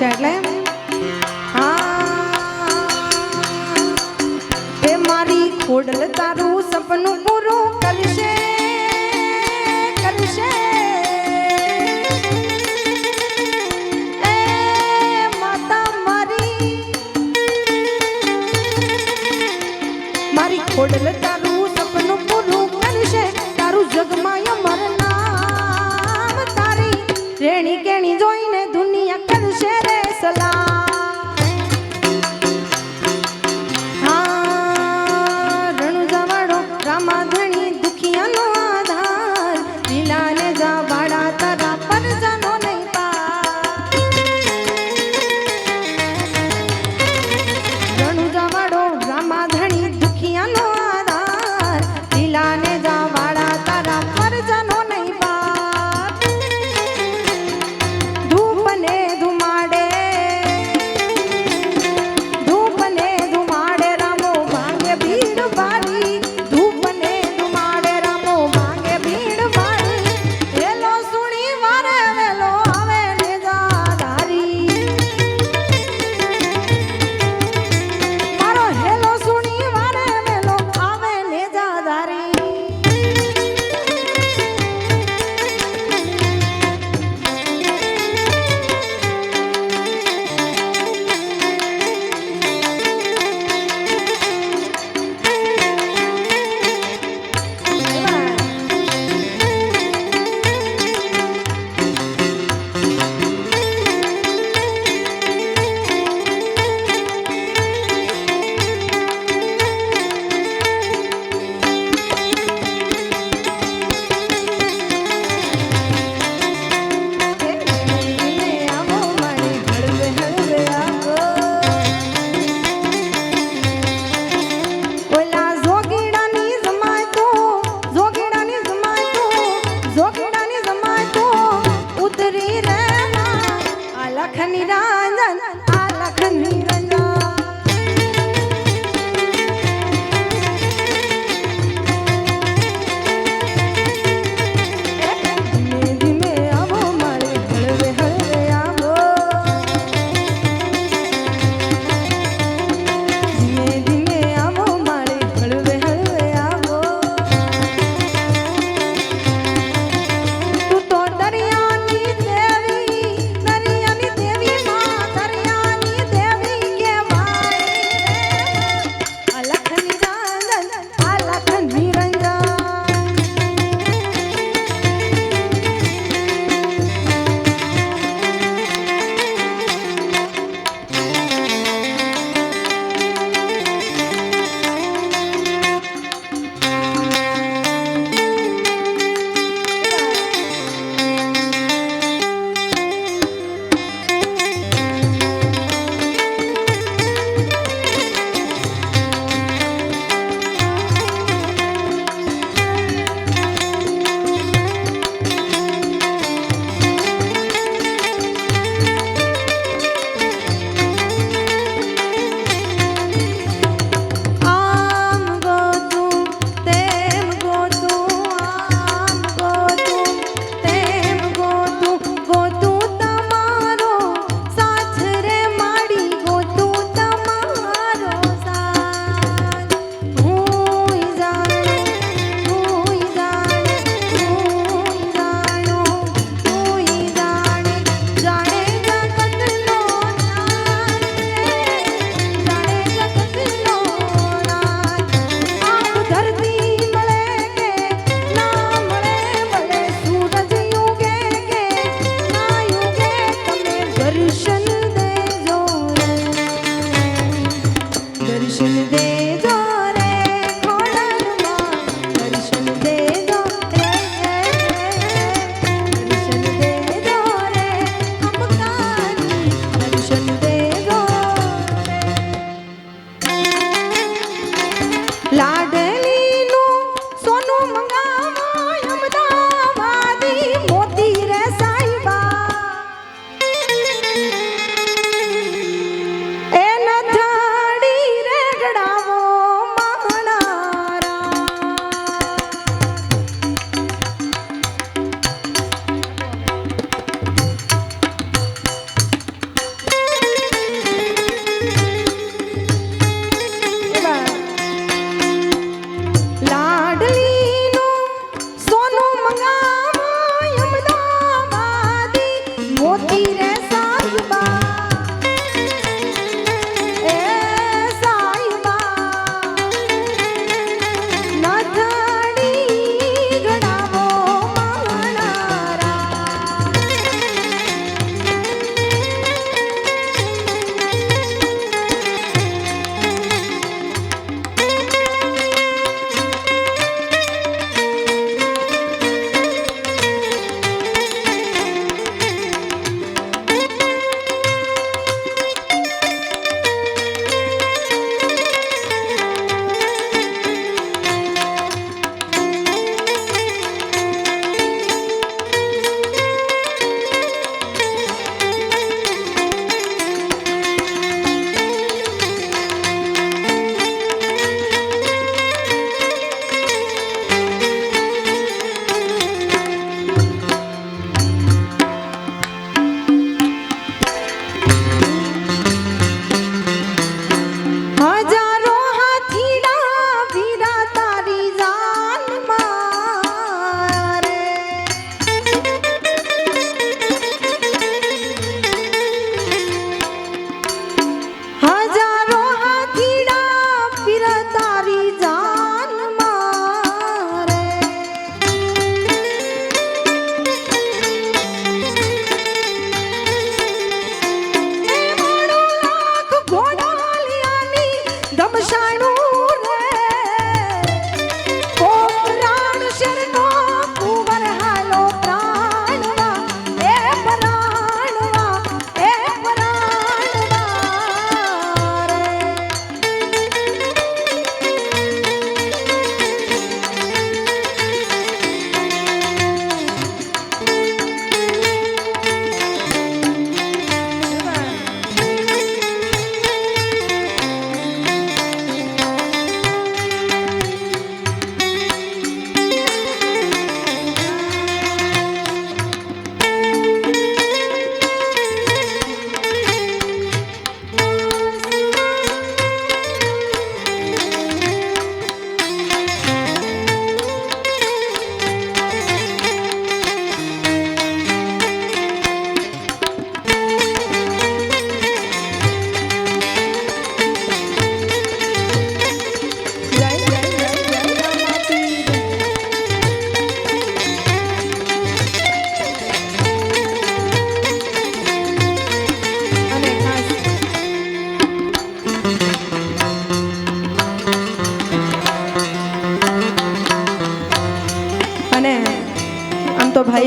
છે એટલે? હા. મારી ખોડલ તારું સપનું પૂરું કરશે કરશે. મારી ખોડલ 거야.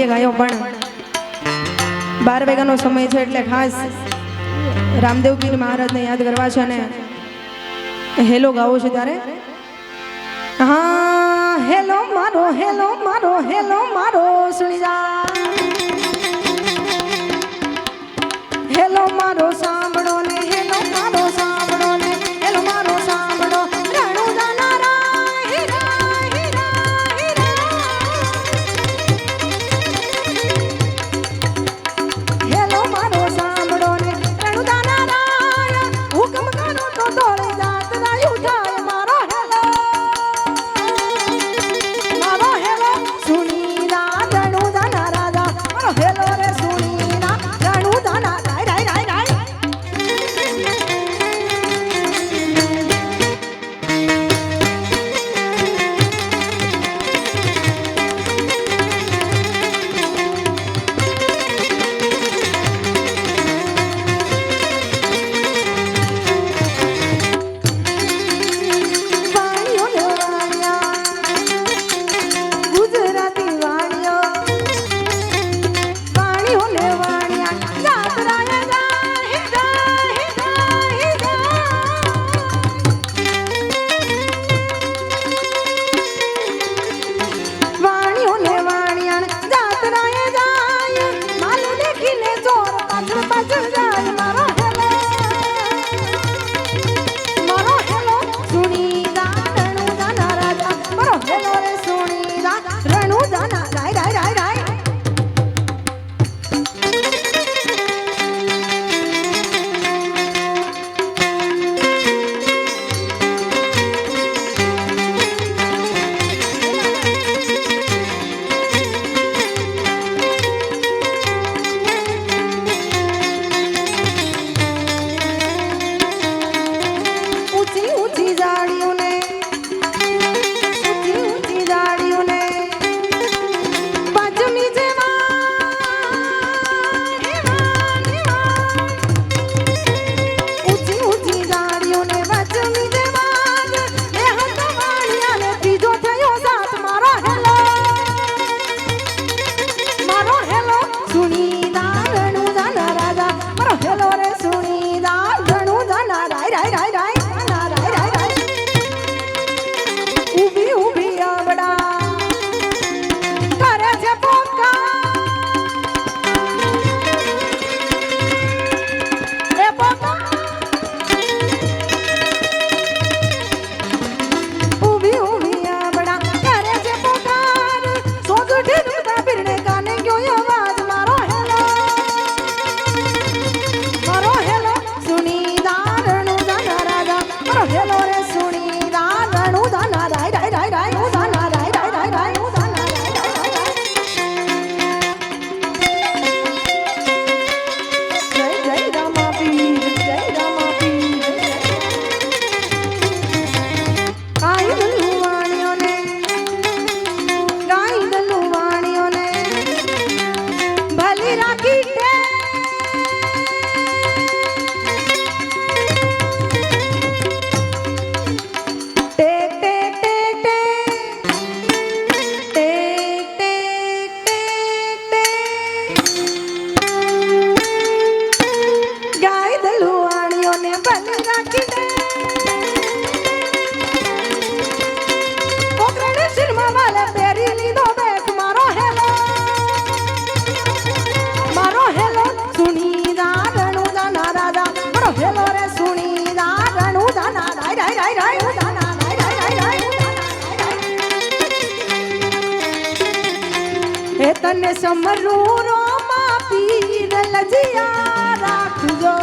છે ગાયો પણ બાર વાગ્યાનો સમય છે એટલે ખાસ રામદેવ ગીર મહારાજને યાદ કરવા છે અને હેલો ગાવો છે ત્યારે. હા, હેલો મારો હેલો મારો હેલો મારો સુણી જા સમરૂ રોમાં પીર લજિયા રાખજો